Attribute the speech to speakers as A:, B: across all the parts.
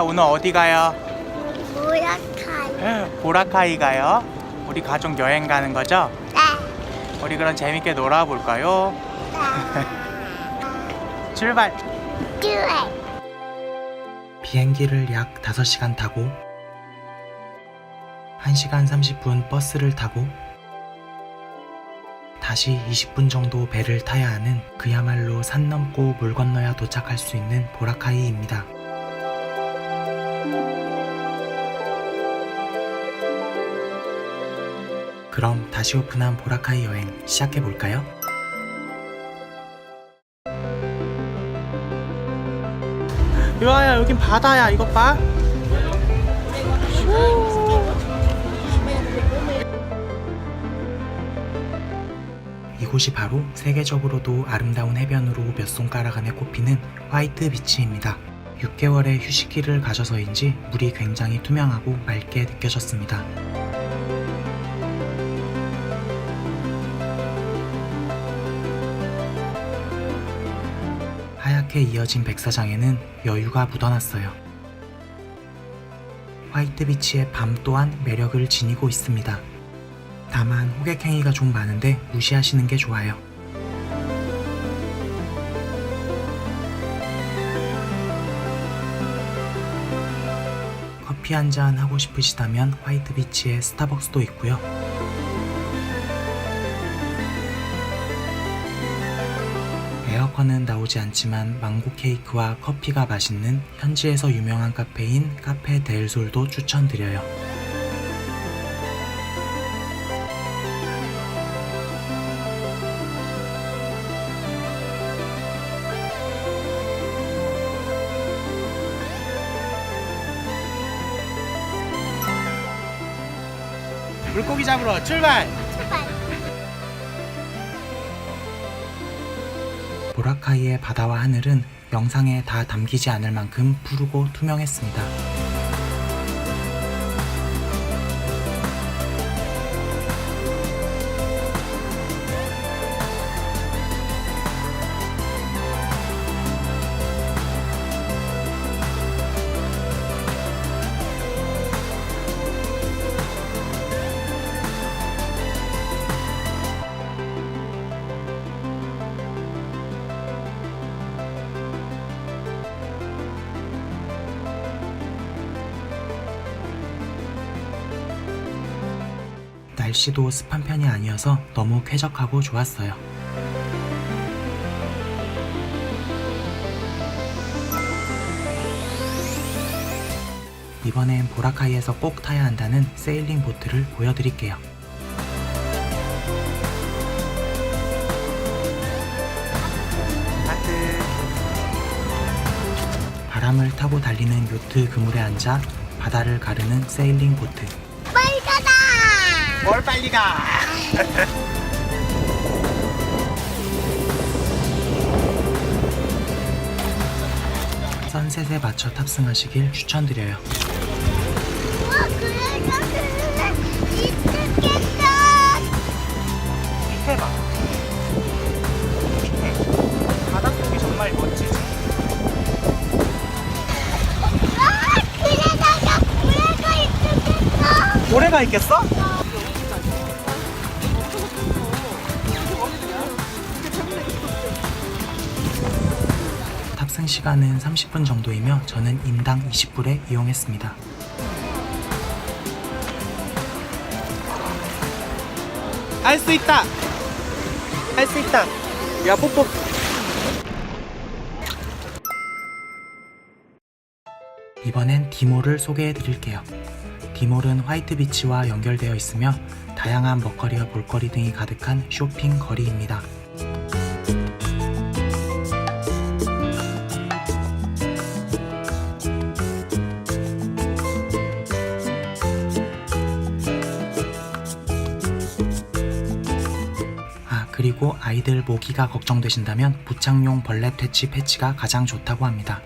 A: 얘들아 오늘 어디 가요?
B: 모라카이.
A: 보라카이 가요? 우리 가족 여행 가는 거죠?
B: 네.
A: 우리 그럼 재밌게 놀아볼까요?
B: 네.
A: 출발!
B: 듀엣.
C: 비행기를 약 5시간 타고 1시간 30분 버스를 타고 다시 20분 정도 배를 타야 하는 그야말로 산 넘고 물 건너야 도착할 수 있는 보라카이입니다. 그럼 다시 오픈한 보라카이 여행 시작해 볼까요?
A: 유아야 여긴 바다야 이것 봐
C: 이곳이 바로 세계적으로도 아름다운 해변으로 몇 손가락 안에 꼽히는 화이트 비치입니다. 6개월의 휴식기를 가져서인지 물이 굉장히 투명하고 맑게 느껴졌습니다. 하얗게 이어진 백사장에는 여유가 묻어났어요. 화이트 비치의 밤 또한 매력을 지니고 있습니다. 다만 호객행위가 좀 많은데 무시하시는 게 좋아요. 커피 한 잔 하고 싶으시다면 화이트 비치에 스타벅스도 있고요. 에어컨은 나오지 않지만 망고 케이크와 커피가 맛있는 현지에서 유명한 카페인 카페 델솔도 추천드려요.
A: 물고기 잡으러 출발!
B: 출발.
C: 보라카이의 바다와 하늘은 영상에 다 담기지 않을 만큼 푸르고 투명했습니다. 날씨도 습한 편이 아니어서 너무 쾌적하고 좋았어요. 이번엔 보라카이에서 꼭 타야 한다는 세일링 보트를 보여드릴게요. 바람을 타고 달리는 요트 그물에 앉아 바다를 가르는 세일링 보트.
B: 빨리 가다.
A: 뭘 빨리 가!
C: 선셋에 맞춰 탑승하시길 추천드려요.
B: 우와, 그래서 이쁘겠다.
A: 밑에 봐 밑에 바닷속이 정말 멋지지
B: 아, 그래다가 물에가 이쁘겠어.
A: 모래가 있겠어?
C: 탑승 시간은 30분 정도이며 저는 인당 20불에 이용했습니다.
A: 할 수 있다! 할 수 있다! 야 뽀뽀
C: 이번엔 디몰을 소개해 드릴게요. 디몰은 화이트 비치와 연결되어 있으며 다양한 먹거리와 볼거리 등이 가득한 쇼핑 거리입니다. 그리고 아이들 모기가 걱정되신다면 부착용 벌레 퇴치 패치가 가장 좋다고 합니다.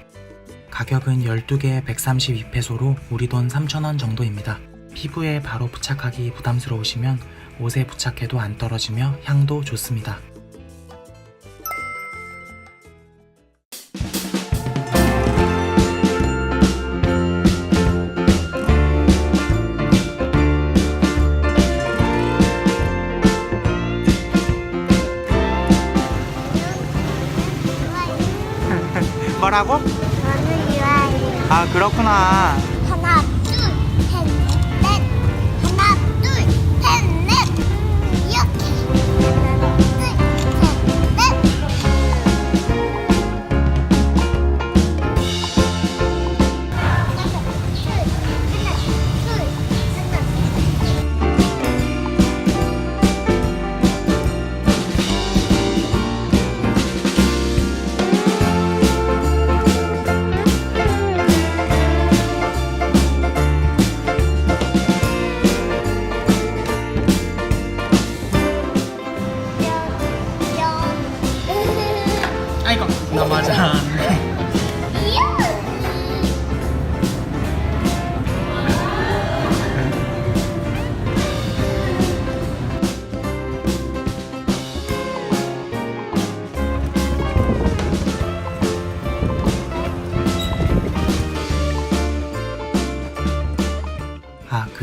C: 가격은 12개에 132페소로 우리 돈 3,000원 정도입니다. 피부에 바로 부착하기 부담스러우시면 옷에 부착해도 안 떨어지며 향도 좋습니다.
B: 거라고?
A: 저는 유아예요.
B: 아 그렇구나.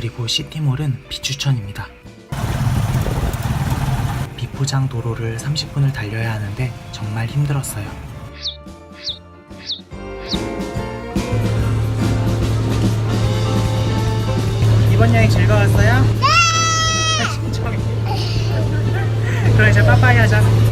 C: 그리고 시티몰은 비추천입니다. 비포장 도로를 30분을 달려야 하는데 정말 힘들었어요.
B: 이번 여행 즐거웠어요? 네. 그럼 이제 빠빠이 하자.